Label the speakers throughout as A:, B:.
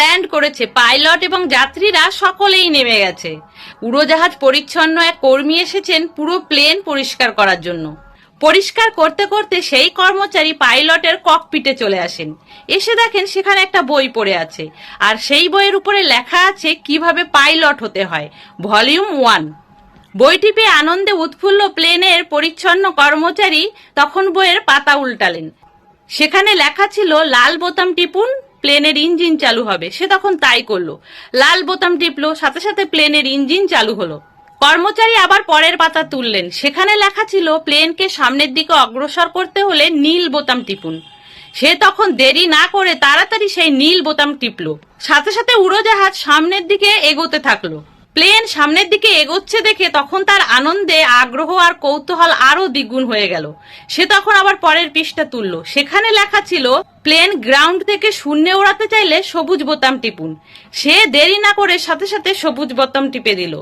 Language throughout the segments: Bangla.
A: ল্যান্ড করেছে পাইলট এবং যাত্রীরা সকলেই নেমে গেছে। উড়োজাহাজ পরিচ্ছন্ন এক কর্মী এসেছেন পুরো প্লেন পরিষ্কার করার জন্য। পরিষ্কার করতে করতে সেই কর্মচারী পাইলটের ককপিটে চলে আসেন। এসে দেখেন সেখানে একটা বই পড়ে আছে। আর সেই বইয়ের উপরে লেখা আছে কীভাবে পাইলট হতে হয়। ভলিউম ওয়ান বইটি পেয়ে আনন্দে উৎফুল্ল প্লেনের পরিচ্ছন্ন কর্মচারী তখন বইয়ের পাতা উল্টালেন। সেখানে লেখা ছিল, লাল বোতাম টিপুন প্লেনের ইঞ্জিন চালু হবে। সে তখন তাই করল। লাল বোতাম টিপলো, সাথে সাথে প্লেনের ইঞ্জিন চালু হলো। কর্মচারী আবার পরের পাতা তুললেন। সেখানে লেখা ছিল, প্লেনকে সামনের দিকে অগ্রসর করতে হলে নীল বোতাম টিপুন। সে তখন দেরি না করে তাড়াতাড়ি সেই নীল বোতাম টিপলো। সাথে সাথে উড়োজাহাজ সামনের দিকে এগোতে থাকল। প্লেন সামনের দিকে এগোচ্ছে দেখে তখন তার আনন্দে, আগ্রহ আর কৌতূহল আরও দ্বিগুণ হয়ে গেল। সে তখন আবার পরের পৃষ্ঠা তুললো। সেখানে লেখা ছিল, প্লেন গ্রাউন্ড থেকে শূন্যে ওড়াতে চাইলে সবুজ বোতাম টিপুন। সে দেরি না করে সাথে সাথে সবুজ বোতাম টিপে দিল।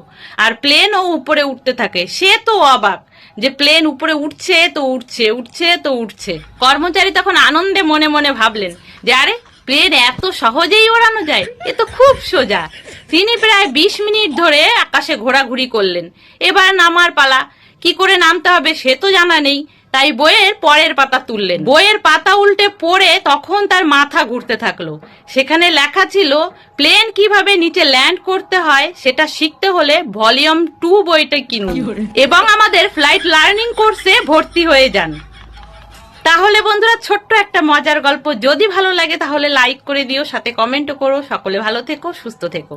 A: আর প্লেন ও উপরে উঠতে থাকে। সে তো অবাক যে প্লেন উপরে উঠছে তো উঠছে উঠছে তো উঠছে। কর্মচারী তখন আনন্দে মনে মনে ভাবলেন যে, আরে প্লেন এত সহজেই ওড়ানো যায় এ তো খুব সোজা। তিনি প্রায় বিশ মিনিট ধরে আকাশে ঘোরাঘুরি করলেন। এবার নামার পালা। কি করে নামতে হবে সে তো জানা নেই। তাই বইয়ের পরের পাতা তুললেন। বইয়ের পাতা উল্টে পড়ে তখন তার মাথা ঘুরতে থাকল। সেখানে লেখা ছিল প্লেন কীভাবে নিচে ল্যান্ড করতে হয় সেটা শিখতে হলে ভলিউম টু বইটা কিনুন এবং আমাদের ফ্লাইট লার্নিং কোর্সে ভর্তি হয়ে যান। তাহলে বন্ধুরা, ছোট্ট একটা মজার গল্প। যদি ভালো লাগে তাহলে লাইক করে দিও, সাথে কমেন্টও করো। সকলে ভালো থেকো, সুস্থ থেকো।